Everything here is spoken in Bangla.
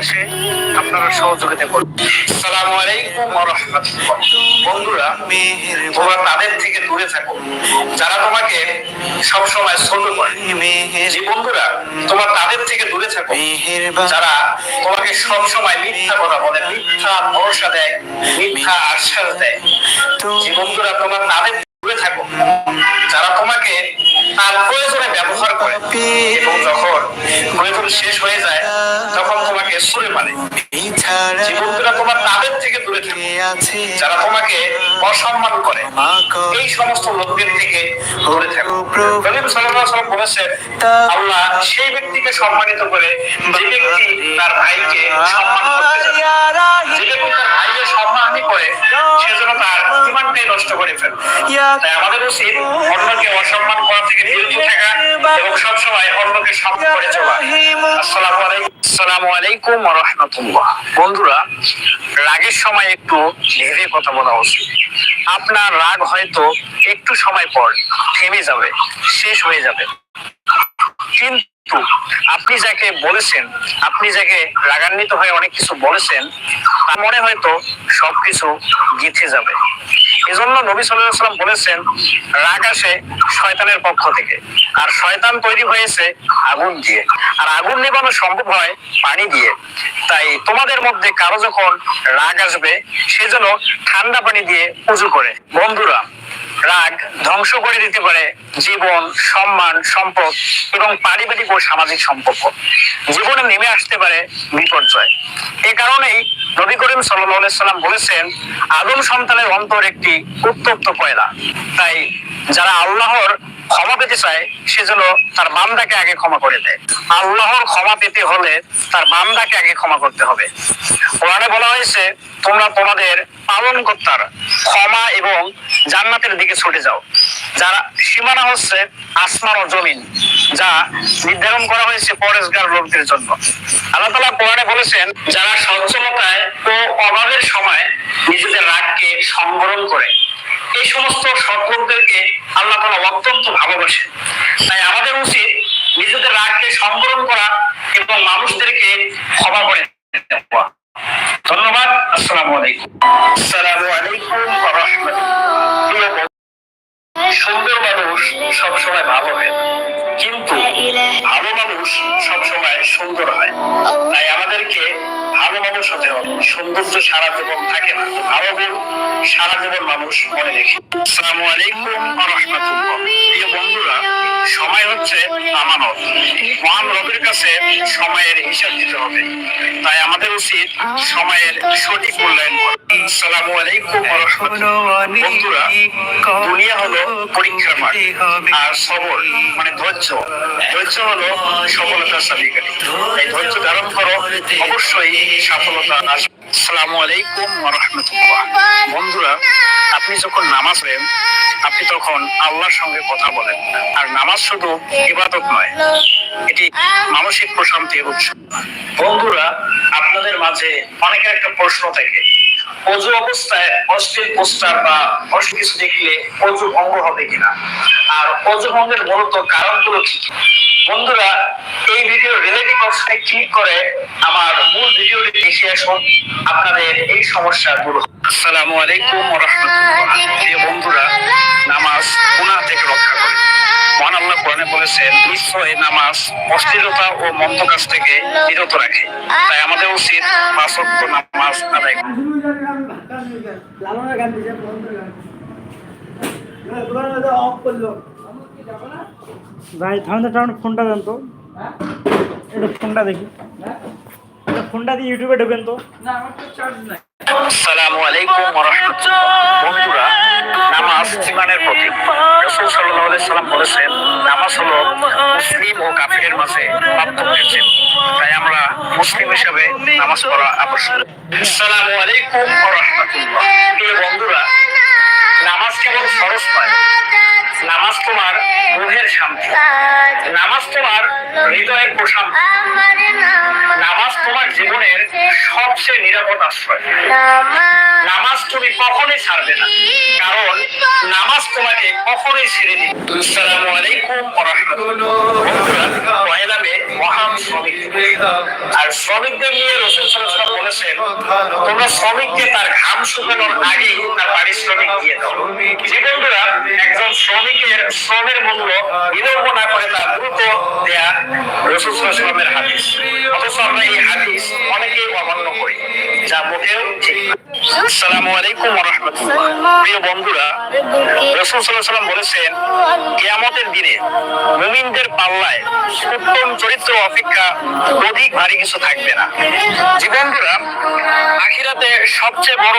আসে আপনারা সহযোগিতা করুন। সালাম আলাইকুম বন্ধুরা, তোমরা তাদের থেকে দূরে থাকো। যারা তোমাকে সবসময় ছোট করে। যে বন্ধুরা, তোমরা তাদের থেকে দূরে থাকো। যারা তোমাকে সবসময় মিথ্যা কথা বলে, মিথ্যা ভরসা দেয়, মিথ্যা আশ্বাস দেয়। যে বন্ধুরা, তোমার তাদের দূরে থাকো। যারা তোমাকে তার প্রয়োজনে ব্যবহার করে, এবং যখন প্রয়োজন শেষ হয়ে যায়, তখন তোমাকে সুরে মানে যে বন্ধুরা তোমার তাদের থেকে দূরে থাকো যারা তোমাকে অসম্মান করে এই সমস্ত লোকদের থেকে দূরে থাকো। নবী সাল্লাল্লাহু আলাইহি বলেছেন আল্লাহ সেই ব্যক্তিকে সম্মানিত করে যে ব্যক্তি তার ভাইকে সম্মান করতে জানে। যে ব্যক্তি তার ভাইকে সম্মানই করে সেজন্য তার ইমানটাই নষ্ট করে ফেলে। তাই আমাদের উচিত অন্যকে অসম্মান করা থেকে বিরত থাকা এবং সবসময় অন্যকে সম্মান করে চলা। আসসালামু আলাইকুম। আসসালামু আলাইকুম রাহমাতুল্লাহ। বন্ধুরা, রাগের সময় একটু ধীরে কথা বলা উচিত। আপনার রাগ হয়তো একটু সময় পর থেমে যাবে, শেষ হয়ে যাবে। কিন্তু আপনি যাকে বলেছেন, আপনি যাকে রাগান্বিত হয়ে অনেক কিছু বলেছেন, তার মনে হয়তো সবকিছু গিথে যাবে। এজন্য নবী সাল্লাম বলেছেন, রাগ আসে শয়তানের পক্ষ থেকে। আর শয়তান তৈরি হয়েছে আগুন দিয়ে। আর আগুন নেবানো সম্ভব হয় পানি দিয়ে। তাই তোমাদের মধ্যে কারও যখন রাগ আসবে, সে যেন ঠান্ডা পানি দিয়ে উজু করে। বন্ধুরা রাগ ধ্বংস করে দিতে পারে জীবন, সম্মান, সম্পদ এবং পারিবারিক ও সামাজিক সম্পর্ক। জীবনে নেমে আসতে পারে বিপর্যয়। এ কারণেই নবী করিম সাল্লাম বলেছেন, আদম সন্তানের অন্তর একটি উত্তপ্ত কয়লা। তাই যারা আল্লাহর ক্ষমা পেতে চায় সেজন্য তার বান্দাকে আগে ক্ষমা করে দেয়। আল্লাহর ক্ষমা পেতে হলে তার বান্দাকে আগে ক্ষমা করতে হবে। কোরআনে বলা হয়েছে, তোমরা তোমাদের পালন কর্তার ক্ষমা জান্নাতের দিকে ছুটে যাও। যারা সীমানা হচ্ছে আসমান ও জমিন, যা নির্ধারণ করা হয়েছে পরেশগার লোকদের জন্য। আল্লাহ তালা কোরআনে বলেছেন, যারা সচ্ছলতায় ও অভাবের সময় নিজেদের রাগকে সংবরণ করে, এই সমস্ত সৎ লোকদেরকে আল্লাহ তালা অত্যন্ত ভালোবাসেন। তাই আমাদের উচিত নিজেদের রাগকে সংবরণ করা এবং মানুষদেরকে ক্ষমা করে ধন্যবাদ, আসসালামু আলাইকুম। ভালো কিন্তু ভালো মানুষ সবসময় সুন্দর হয়। তাই আমাদেরকে ভালো মানুষ হতে হবে। সৌন্দর্য সারা জীবন থাকে না। ভালো গুণ সারা জীবন মানুষ মনে রেখে। আসসালামু আলাইকুম প্রিয় বন্ধুরা সময় হচ্ছে আমানত। মহান রবের কাছে সময়ের হিসাব দিতে হবে। তাই আমাদের উচিত সময়ের সঠিক মূল্যায়ন করা। দুনিয়া হলো পরীক্ষার মাঠ, আর মানে ধৈর্য। ধৈর্য হলো সফলতার চাবিকাঠি। ধৈর্য ধারণ করো, অবশ্যই সফলতা আসবে। আসসালামু আলাইকুম রাহমাতুল্লাহ বন্ধুরা, আপনি যখন নামাজ পড়েন আপনি তখন আল্লাহর সঙ্গে কথা বলেন। আর নামাজ শুধু ইবাদত নয়, এটি মানসিক প্রশান্তির উৎস বন্ধুরা, আপনাদের মাঝে অনেকের একটা প্রশ্ন থাকে। অজু অবস্থায় অশ্লীল পোস্টার বা অশ্লীল কিছু দেখলে অজু ভঙ্গ হবে কিনা? আর অজু ভঙ্গের মূলত কারণগুলো কি? কি বন্ধুরা, এই ভিডিও রিলেটিভ অপশনে ক্লিক করে আমার মূল ভিডিওটি দেখে আসুন। আপনাদের এই সমস্যা দূর। আসসালামু আলাইকুম রাহমাতুল্লাহ। বন্ধুরা নামাজ গুনাহ থেকে রক্ষা করে। মহান আল্লাহ কোরআনে বলেছেন নিশ্চয় নামাজ অস্থিরতা ও মন্দ কাজ থেকে বিরত রাখে। তাই আমাদের উচিত পাঁচ ওয়াক্ত নামাজ আদায় ভাই থামতে টাউন ফোনটা দেন তো। একটু ফোনটা দেখি। ফোনটা দিয়ে ইউটিউবে ঢোকেন তো। না আমার তো চার্জ নাই আসসালামু আলাইকুম ওয়া রাহমাতুল্লাহ। বন্ধুরা ইমানের প্রতীক সাল্লাম বলেছেন, নামাজ হলো মুসলিম ও কাফিরের মাঝে পার্থক্যের তাই আমরা মুসলিম হিসেবে নামাজ পড়া আবশ্যক। আসসালামু আলাইকুম ওয়া রাহমাতুল্লাহ। বন্ধুরা, নামাজ কেবল ফরজ নয় নামাজ তোমার রুহের শান্তি। নামাজ তোমার হৃদয়ের প্রশান্তি। নামাজ তোমার জীবনের সবচেয়ে নিরাপদ আশ্রয়। নামাজ তুমি কখনোই ছাড়বে না। কারণ নামাজ তোমাকে কখনোই ছেড়ে দিবে আলাইকুম মহান শ্রমিক আর শ্রমিকদের নিয়ে রসুল বলেছেন, তোমরা শ্রমিককে তার ঘাম শুকানোর আগেই তার পারিশ্রমিক দিয়ে দাও। যে বন্ধুরা, একজন শ্রমিকের শ্রমের মূল্য বিলম্ব না করে তার দ্রুত দেয়া রসুল সাল্লাল্লাহু হাদিস। অথচ আমরা এই হাদিস অনেকেই অমান্য করি, যা মোটেও ঠিক প্রিয় বন্ধুরা, রসুল বলেছেন, কিয়ামতের দিনে পাল্লায় উত্তম চরিত্র অপেক্ষা অধিক ভারী কিছু থাকবে না। আখিরাতে সবচেয়ে বড়